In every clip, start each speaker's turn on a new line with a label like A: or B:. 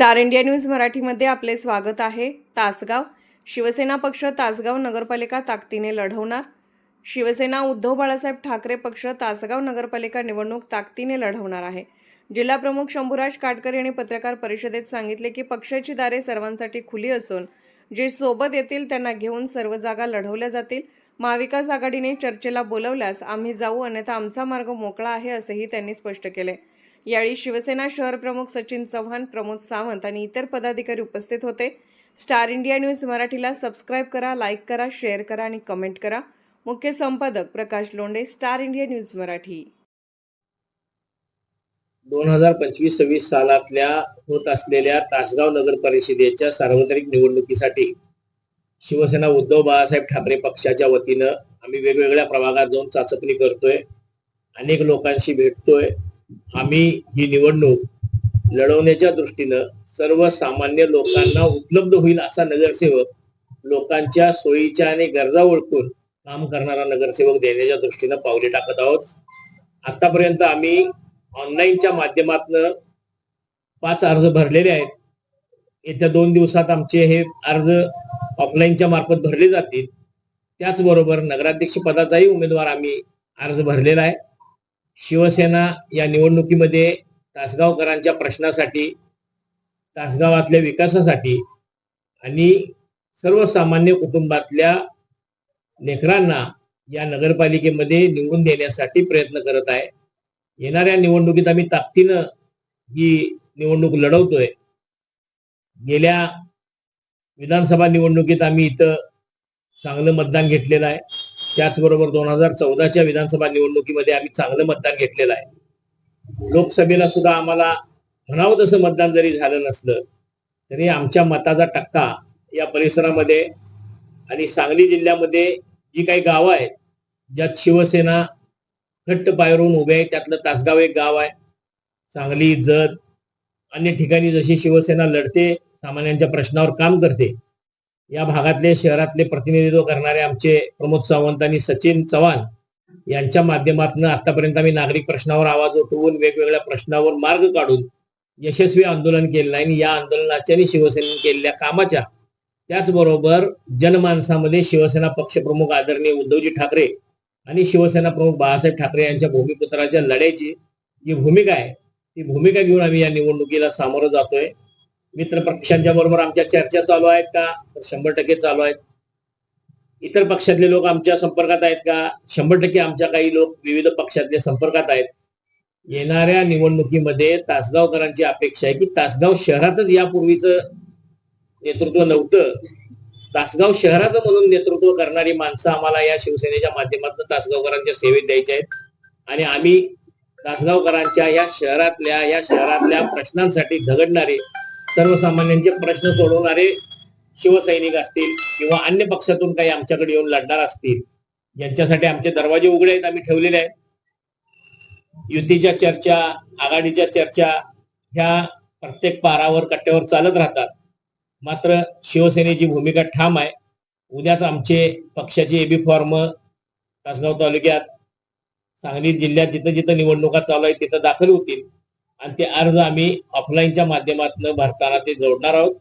A: Star India news मराठीमध्ये आपले स्वागत आहे. तासगाव. शिवसेना पक्ष तासगाव नगरपालिका ताकदीने लढवणार. शिवसेना उद्धव बाळासाहेब ठाकरे पक्ष तासगाव नगरपालिका निवडणूक ताकदीने लढवणार आहे. जिल्हा प्रमुख शंभूराज काटकर यांनी पत्रकार परिषदेत सांगितले की पक्षाची दारे सर्वांसाठी खुली असून जे सोबत येतील त्यांना घेऊन सर्व जागा लढवल्या जातील. महाविकास आघाडीने चर्चेला बोलवल्यास आम्ही जाऊ अन्यथा आमचा मार्ग मोकळा आहे असंही त्यांनी स्पष्ट केले. यावेळी शिवसेना शहर प्रमुख सचिन चव्हाण प्रमोद सावंत आणि इतर पदाधिकारी उपस्थित होते. स्टार इंडिया न्यूज मराठीला सबस्क्राईब करा लाईक करा शेअर करा आणि कमेंट करा. मुख्य संपादक Prakash Londe star India news Marathi.
B: दोन हजार पंचवीस सव्वीस सालातल्या होत असलेल्या तासगाव नगर परिषदेच्या सार्वत्रिक निवडणुकीसाठी शिवसेना उद्धव बाळासाहेब ठाकरे पक्षाच्या वतीनं आम्ही वेगवेगळ्या प्रभागात जाऊन चाचपणी करतोय. अनेक लोकांशी भेटतोय. आम्ही ही निवडणूक लढवण्याच्या दृष्टीनं सर्वसामान्य लोकांना उपलब्ध होईल असा नगरसेवक लोकांच्या सोयीच्या आणि गरजा ओळखून काम करणारा नगरसेवक देण्याच्या दृष्टीनं पावले टाकत आहोत. आतापर्यंत आम्ही ऑनलाईनच्या माध्यमातून पाच अर्ज भरलेले आहेत. येत्या दोन दिवसात आमचे हे अर्ज ऑफलाईनच्या मार्फत भरले जातील. त्याचबरोबर नगराध्यक्ष पदाचाही उमेदवार आम्ही अर्ज भरलेला आहे. शिवसेना या निवडणुकीमध्ये तासगावकरांच्या प्रश्नासाठी तासगावातल्या विकासासाठी आणि सर्वसामान्य कुटुंबातल्या लेकरांना या नगरपालिकेमध्ये निवडून देण्यासाठी प्रयत्न करत आहे. येणाऱ्या निवडणुकीत आम्ही ताकदीनं ही निवडणूक लढवतोय. गेल्या विधानसभा निवडणुकीत आम्ही इथं चांगलं मतदान घेतलेलं आहे. त्याचबरोबर दोन हजार चौदाच्या विधानसभा निवडणुकीमध्ये आम्ही चांगलं मतदान घेतलेलं आहे. लोकसभेला सुद्धा आम्हाला म्हणावं तसं मतदान जरी झालं नसलं तरी आमच्या मताचा टक्का या परिसरामध्ये आणि सांगली जिल्ह्यामध्ये जी काही गावं आहेत ज्यात शिवसेना घट्ट पायरून उभे आहे त्यातलं तासगाव एक गाव आहे. सांगली जत अन्य ठिकाणी जशी शिवसेना लढते सामान्यांच्या प्रश्नावर काम करते या भागातले शहरातले प्रतिनिधित्व करणारे आमचे प्रमोद सावंत आणि सचिन चव्हाण यांच्या माध्यमातून आतापर्यंत आम्ही नागरिक प्रश्नावर आवाज उठवून वेगवेगळ्या प्रश्नावर मार्ग काढून यशस्वी आंदोलन केलेलं आहे. आणि या आंदोलनाच्या आणि शिवसेनेने केलेल्या कामाच्या त्याचबरोबर जनमानसामध्ये शिवसेना पक्षप्रमुख आदरणीय उद्धवजी ठाकरे आणि शिवसेना प्रमुख बाळासाहेब ठाकरे यांच्या भूमिपुत्राच्या लढ्याची जी भूमिका आहे ती भूमिका घेऊन आम्ही या निवडणुकीला सामोरं जातोय. मित्र पक्षांच्या बरोबर आमच्या चर्चा चालू आहेत का? तर शंभर टक्के चालू आहेत. इतर पक्षातले लोक आमच्या संपर्कात आहेत का? शंभर टक्के आमच्या काही लोक विविध पक्षातले संपर्कात आहेत. येणाऱ्या निवडणुकीमध्ये तासगावकरांची अपेक्षा आहे की तासगाव शहरातच यापूर्वीच नेतृत्व नव्हतं. तासगाव शहराचं म्हणून नेतृत्व करणारी माणसं आम्हाला या शिवसेनेच्या माध्यमातून तासगावकरांच्या सेवेत द्यायच्या आहेत. आणि आम्ही तासगावकरांच्या या शहरातल्या या शहरातल्या प्रश्नांसाठी झगडणारे सर्वसामान्यांचे प्रश्न सोडवणारे शिवसैनिक असतील किंवा अन्य पक्षातून काही आमच्याकडे येऊन लढणार असतील यांच्यासाठी आमचे दरवाजे उघडे आहेत आम्ही ठेवलेले आहेत. युतीच्या चर्चा आघाडीच्या चर्चा ह्या प्रत्येक पारावर कट्ट्यावर चालत राहतात. मात्र शिवसेनेची भूमिका ठाम आहे. उद्याच आमचे पक्षाचे एबी फॉर्म तासगाव तालुक्यात सांगली जिल्ह्यात जिथं जिथं निवडणुका चालू आहेत तिथं दाखल होतील. आणि ते अर्ज आम्ही ऑफलाईनच्या माध्यमातून भरताना ते जोडणार आहोत.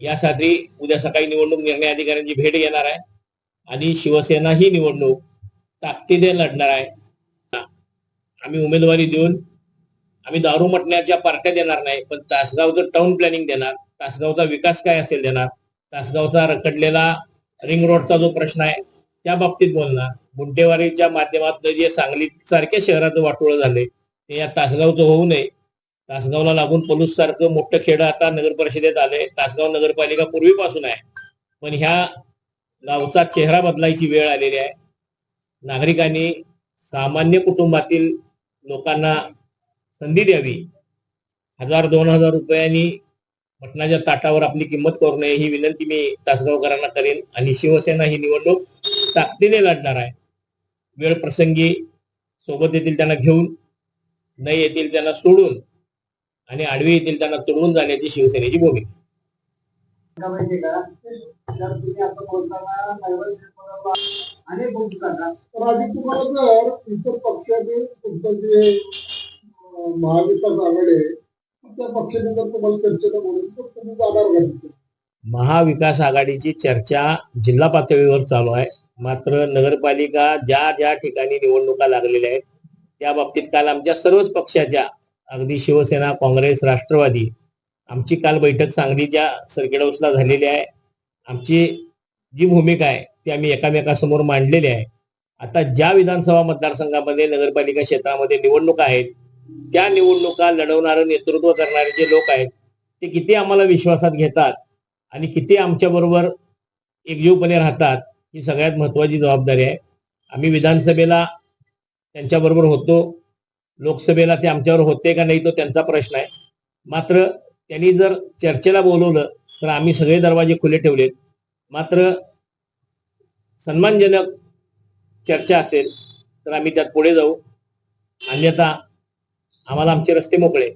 B: यासाठी उद्या सकाळी निवडणूक निर्णय अधिकाऱ्यांची भेट घेणार आहे. आणि शिवसेना ही निवडणूक ताकदीने लढणार आहे. आम्ही उमेदवारी देऊन आम्ही दारू मटण्याच्या पार्ट्या देणार नाही पण तासगावचं टाउन प्लॅनिंग देणार तासगावचा विकास काय असेल देणार तासगावचा रखडलेला रिंग रोडचा जो प्रश्न आहे त्या बाबतीत बोलणार. गुंटेवारीच्या माध्यमातून जे सांगली सारख्या शहराचं वाटोळं झालंय ते या तासगावचं होऊ नये. तासगावला लागून पलूस सारखं मोठं खेडं आता नगर परिषदेत आलंय तासगाव नगरपालिका पूर्वीपासून आहे. पण ह्या गावचा चेहरा बदलायची वेळ आलेली आहे. नागरिकांनी सामान्य कुटुंबातील लोकांना संधी द्यावी. हजार दोन हजार रुपयांनी मटणाच्या ताटावर आपली किंमत करू नये ही विनंती मी तासगावकरांना करेन. आणि शिवसेना ही निवडणूक ताकदीने लढणार आहे. वेळ प्रसंगी सोबत येतील त्यांना घेऊन न येतील त्यांना सोडून आणि आडवी येतील त्यांना तुडवून जाण्याची शिवसेनेची भूमिका.
C: महाविकास
B: आघाडीची चर्चा जिल्हा पातळीवर चालू आहे. मात्र नगरपालिका ज्या ज्या ठिकाणी निवडणुका लागलेल्या आहेत त्या बाबतीत काल आमच्या सर्वच पक्षाच्या अगदी शिवसेना काँग्रेस राष्ट्रवादी आमची काल बैठक सांगलीच्या सर्किट हाऊसला झालेली आहे. आमची जी भूमिका आहे ती आम्ही एकामेकासमोर मांडलेली आहे. आता ज्या विधानसभा मतदारसंघामध्ये नगरपालिका क्षेत्रामध्ये निवडणुका आहेत त्या निवडणुका लढवणारं नेतृत्व करणारे जे लोक आहेत ते किती आम्हाला विश्वासात घेतात आणि किती आमच्या बरोबर एकजीवपणे राहतात ही सगळ्यात महत्वाची जबाबदारी आहे. आम्ही विधानसभेला त्यांच्याबरोबर होतो लोकसभेला ते आमच्यावर होते का नाही तो त्यांचा प्रश्न आहे. मात्र त्यांनी जर चर्चेला बोलवलं तर आम्ही सगळे दरवाजे खुले ठेवलेत. मात्र सन्मानजनक चर्चा असेल तर आम्ही त्यात पुढे जाऊ. अन्यथा आम्हाला आमचे रस्ते मोकळे.